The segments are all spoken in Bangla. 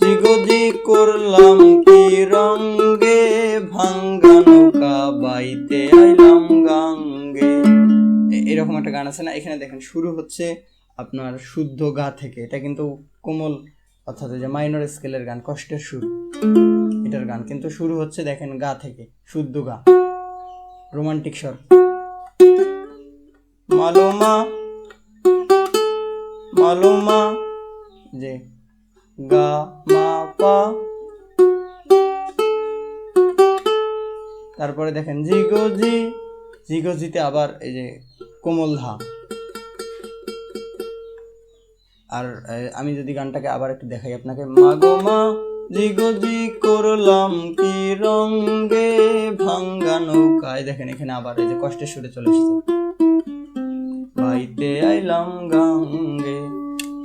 জিগজি করলাম কি রঙ্গে, ভাঙ্গা নৌকা বাইতে আইলাম গাঙ্গে। এরকম একটা গান আছে না? এখানে দেখেন, শুরু হচ্ছে আপনার শুদ্ধ গা থেকে। এটা কিন্তু কোমল, অর্থাৎ যে মাইনর স্কেলের গান, কষ্টের সুর। এটার গান কিন্তু শুরু হচ্ছে দেখেন গা থেকে, শুদ্ধ গা। রোমান্টিক স্বর। মালোমা মালোমা, যে গা, মা, পা। তারপরে দেখেন জিগো জিতে আবার এই যে কোমল ধা। আর আমি যদি গানটাকে আবার একটু দেখাই আপনাকে। মাগো মা জিগো জি করলাম কি রঙ্গে ভাঙ্গা নৌকায়। দেখেন, এখানে আবার এই যে কষ্টের সুরে চলে এসেছে। বাইতে আইলাম গাঙ্গে।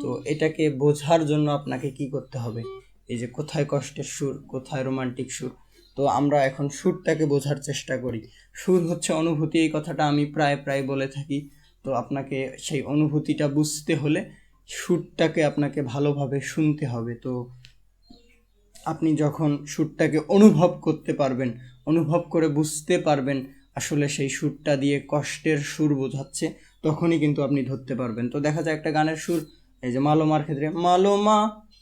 তো এটাকে বোঝার জন্য আপনাকে কি করতে হবে? এই যে কোথায় কষ্টের সুর, কোথায় রোমান্টিক সুর? তো আমরা এখন সুরটাকে বোঝার চেষ্টা করি। সুর হচ্ছে অনুভূতি, এই কথাটা আমি প্রায় প্রায় বলে থাকি। তো আপনাকে সেই অনুভূতিটা বুঝতে হলে সুরটাকে আপনাকে ভালোভাবে শুনতে হবে। তো আপনি যখন সুরটাকে অনুভব করতে পারবেন, অনুভব করে বুঝতে পারবেন আসলে সেই সুরটা দিয়ে কষ্টের সুর বোঝাচ্ছে, তখনই কিন্তু আপনি ধরতে পারবেন। তো দেখা যায় একটা গানের সুর এই যে মালোমার ক্ষেত্রে মালোমা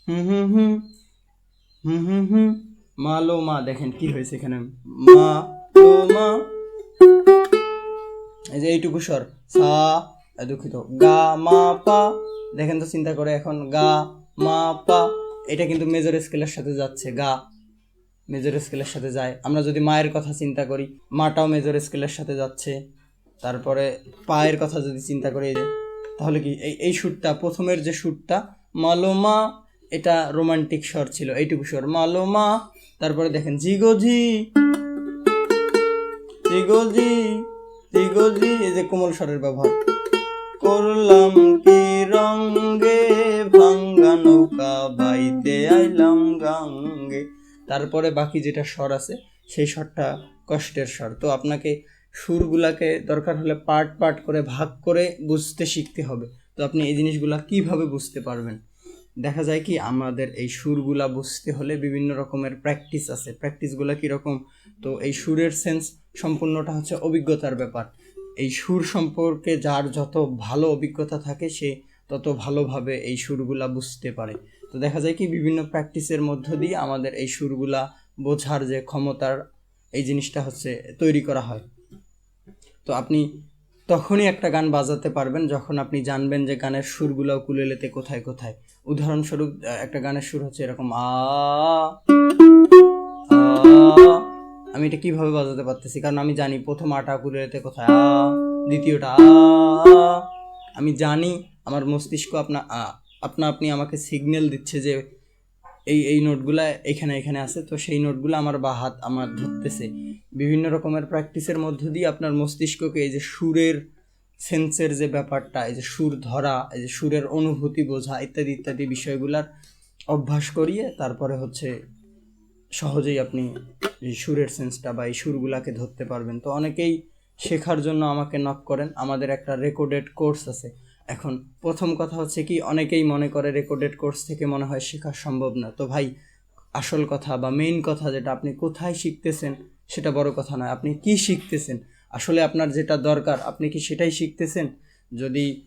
হুম হুম হুম হুম হুম হুম মালোমা দেখেন কি হয়েছে এখানে। মা মা এই যে এইটুকু স্বর সা দুঃখিত গা মা পা দেখেন তো চিন্তা করে এখন গা মা পা এটা কিন্তু মেজর স্কেলের সাথে যাচ্ছে গা মেজর স্কেলের সাথে যায়। আমরা যদি মায়ের কথা চিন্তা করি মাটাও মেজর স্কেলের সাথে যাচ্ছে। তারপরে পায়ের কথা যদি চিন্তা করি এই যে, তাহলে কি এই এই সুরটা, প্রথমের যে সুরটা, মালোমা, এটা রোমান্টিক স্বর ছিল, এইটুকু স্বর। মালোমা, তারপরে দেখেন জিগো জি জিগোজি জিগোজি, এই যে কোমল স্বরের ব্যবহার। করলাম কি রঙ্গে ভাঙ্গা নৌকা, বাইতে আইলাম গাঙ্গে। তারপরে বাকি যেটা স্বর আছে, সেই স্বরটা কষ্টের স্বর। তো আপনাকে সুরগুলাকে দরকার হলে পার্ট পার্ট করে ভাগ করে বুঝতে শিখতে হবে। তো আপনি এই জিনিসগুলা কীভাবে বুঝতে পারবেন? দেখা যায় কি, আমাদের এই সুরগুলা বুঝতে হলে বিভিন্ন রকমের প্র্যাকটিস আছে। প্র্যাকটিসগুলো কীরকম? তো এই সুরের সেন্স সম্পূর্ণটা হচ্ছে অভিজ্ঞতার ব্যাপার। এই সুর সম্পর্কে যার যত ভালো অভিজ্ঞতা থাকে, সে তত ভালোভাবে এই সুরগুলা বুঝতে পারে। তো দেখা যায় কি, বিভিন্ন প্র্যাকটিসের মধ্য দিয়ে আমাদের এই সুরগুলা বোঝার যে ক্ষমতার এই জিনিসটা হচ্ছে তৈরি করা হয়। তো আপনি তখনই একটা গান বাজাতে পারবেন যখন আপনি জানবেন যে গানের সুরগুলো কুলেলেতে কোথায় কোথায়। উদাহরণস্বরূপ একটা গানের সুর হচ্ছে এরকম, আ। আমি এটা কীভাবে বাজাতে পারতেছি? কারণ আমি জানি প্রথম আটা কুলেলেতে কোথায়, আ। দ্বিতীয়টা, আ আমি জানি আমার মস্তিষ্ক আপনা আপনা, আপনি আমাকে সিগন্যাল দিচ্ছে যে এই এই নোটগুলা এখানে এখানে আছে। তো সেই নোটগুলো আমার বা হাত, আমার ধরতেছে। বিভিন্ন রকমের প্র্যাকটিসের মধ্য দিয়ে আপনার মস্তিষ্ককে এই যে সুরের সেন্সের যে ব্যাপারটা, এই যে সুর ধরা, এই যে সুরের অনুভূতি বোঝা ইত্যাদি ইত্যাদি বিষয়গুলার অভ্যাস করিয়ে তারপরে হচ্ছে সহজেই আপনি এই সুরের সেন্সটা বা এই সুরগুলাকে ধরতে পারবেন। তো অনেকেই শেখার জন্য আমাকে নক করেন। আমাদের একটা রেকর্ডেড কোর্স আছে। এখন প্রথম কথা হচ্ছে কি, অনেকেই মনে করে রেকর্ডেড কোর্স থেকে মনে হয় শেখা সম্ভব না। তো ভাই, আসল কথা বা মেইন কথা যেটা আপনি কোথায় শিখতেছেন, সেটা বড় কথা নয়। আপনি কি শিখতেছেন? আসলে আপনার যেটা দরকার, আপনি কি সেটাই শিখতেছেন? যদি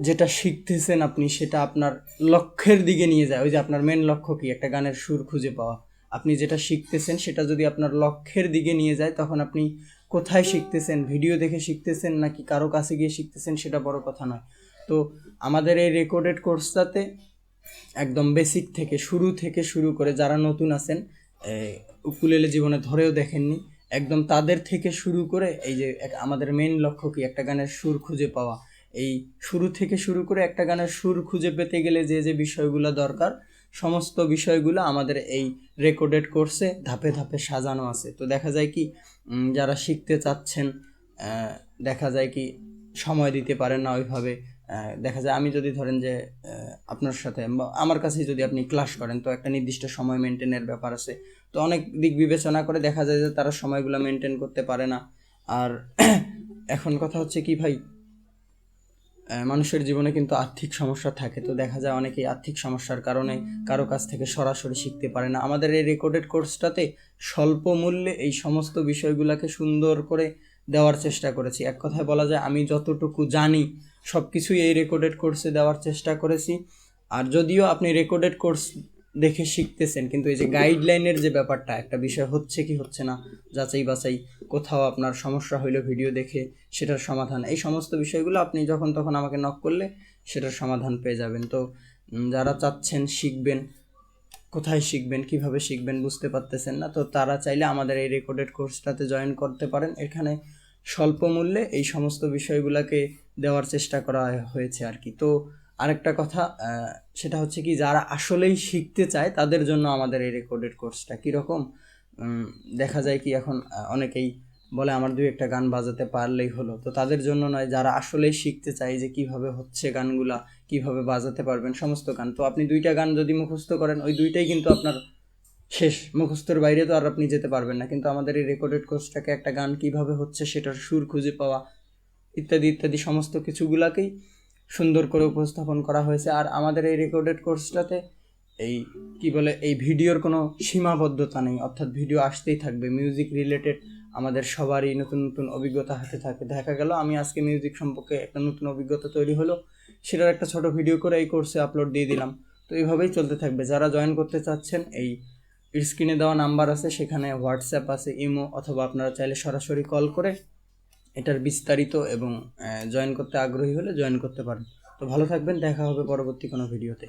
যেটা শিখতেছেন আপনি, সেটা আপনার লক্ষ্যের দিকে নিয়ে যায়। ওই যে আপনার মেন লক্ষ্য কি? একটা গানের সুর খুঁজে পাওয়া। আপনি যেটা শিখতেছেন, সেটা যদি আপনার লক্ষ্যের দিকে নিয়ে যায়, তখন আপনি কোথায় শিখতেছেন? ভিডিও দেখে শিখতেছেন নাকি কারও কাছে গিয়ে শিখতেছেন সেটা বড় কথা নয়। তো আমাদের এই রেকর্ডেড কোর্সটাতে একদম বেসিক থেকে শুরু থেকে শুরু করে যারা নতুন আছেন উকুলেলে জীবনে ধরেও দেখেননি, একদম তাদের থেকে শুরু করে এই যে আমাদের মেন লক্ষ্য কি? একটা গানের সুর খুঁজে পাওয়া। এই শুরু থেকে শুরু করে একটা গানের সুর খুঁজে পেতে গেলে যে যে বিষয়গুলো দরকার সমস্ত বিষয়গুলো আমাদের এই রেকর্ডেড কোর্সে ধাপে ধাপে সাজানো আছে। তো দেখা যায় কি যারা শিখতে চাচ্ছেন দেখা যায় কি সময় দিতে পারেন না ওইভাবে। দেখা যায় আমি যদি ধরেন যে আপনার সাথে আমার কাছেই যদি আপনি ক্লাস করেন, তো একটা নির্দিষ্ট সময় মেনটেনের ব্যাপার আছে। তো অনেক দিক বিবেচনা করে দেখা যায় যে তারা সময়গুলো মেনটেন করতে পারে না। আর এখন কথা হচ্ছে কি ভাই মানুষের জীবনে কিন্তু আর্থিক সমস্যা থাকে। তো দেখা যায় অনেকেই আর্থিক সমস্যার কারণে কারও কাছ থেকে সরাসরি শিখতে পারে না। আমাদের এই রেকর্ডেড কোর্সটাতে স্বল্প মূল্যে এই সমস্ত বিষয়গুলোকে সুন্দর করে দেওয়ার চেষ্টা করেছি। এক কথায় বলা যায় আমি যতটুকু জানি সব কিছুই এই রেকর্ডেড কোর্সে দেওয়ার চেষ্টা করেছি। আর যদিও আপনি রেকর্ডেড কোর্স দেখে শিখতেছেন, কিন্তু এই যে গাইডলাইনের যে ব্যাপারটা, একটা বিষয় হচ্ছে কি হচ্ছে না, যাচাই বাছাই, কোথাও আপনার সমস্যা হইল ভিডিও দেখে, সেটার সমাধান, এই সমস্ত বিষয়গুলো আপনি যখন তখন আমাকে নক করলে সেটার সমাধান পেয়ে যাবেন। তো যারা চাচ্ছেন শিখবেন, কোথায় শিখবেন, কীভাবে শিখবেন বুঝতে পারতেছেন না, তো তারা চাইলে আমাদের এই রেকর্ডেড কোর্সটাতে জয়েন করতে পারেন। এখানে স্বল্প মূল্যে এই সমস্ত বিষয়গুলোকে দেওয়ার চেষ্টা করা হয়েছে আর কি। তো আরেকটা কথা সেটা হচ্ছে কি, যারা আসলেই শিখতে চায়, তাদের জন্য আমাদের এই রেকর্ডেড কোর্সটা কীরকম? দেখা যায় কি এখন অনেকেই বলে, আমার দুই একটা গান বাজাতে পারলেই হলো। তো তাদের জন্য নয়, যারা আসলেই শিখতে চায় যে কীভাবে হচ্ছে গানগুলা, কীভাবে বাজাতে পারবেন, সমস্ত গান। তো আপনি দুইটা গান যদি মুখস্থ করেন, ওই দুইটাই কিন্তু আপনার শেষ, মুখস্থের বাইরে তো আর আপনি যেতে পারবেন না। কিন্তু আমাদের এই রেকর্ডেড কোর্সটাকে একটা গান কীভাবে হচ্ছে, সেটার সুর খুঁজে পাওয়া, ইত্যাদি ইত্যাদি, সমস্ত কিছুগুলাকেই সুন্দর করে উপস্থাপন করা হয়েছে। আর আমাদের এই রেকর্ডেড কোর্সটাতে এই, কি বলে, এই ভিডিওর কোনো সীমাবদ্ধতা নেই। অর্থাৎ ভিডিও আসতেই থাকবে। মিউজিক রিলেটেড আমাদের সবারই নতুন নতুন অভিজ্ঞতা হাতে থাকে। দেখা গেল, আমি আজকে মিউজিক সম্পর্কে একটা নতুন অভিজ্ঞতা তৈরি হলো। সেটার একটা ছোট ভিডিও করে এই কোর্সে আপলোড দিয়ে দিলাম। তো এইভাবেই চলতে থাকবে। যারা জয়েন করতে চাচ্ছেন, এই স্ক্রিনে দেওয়া নাম্বার আছে, সেখানে হোয়াটসঅ্যাপ আছে ইমো অথবা আপনারা চাইলে সরাসরি কল করে এটার বিস্তারিত এবং জয়েন করতে আগ্রহী হলে জয়েন করতে পারেন। তো ভালো থাকবেন, দেখা হবে পরবর্তী কোনো ভিডিওতে।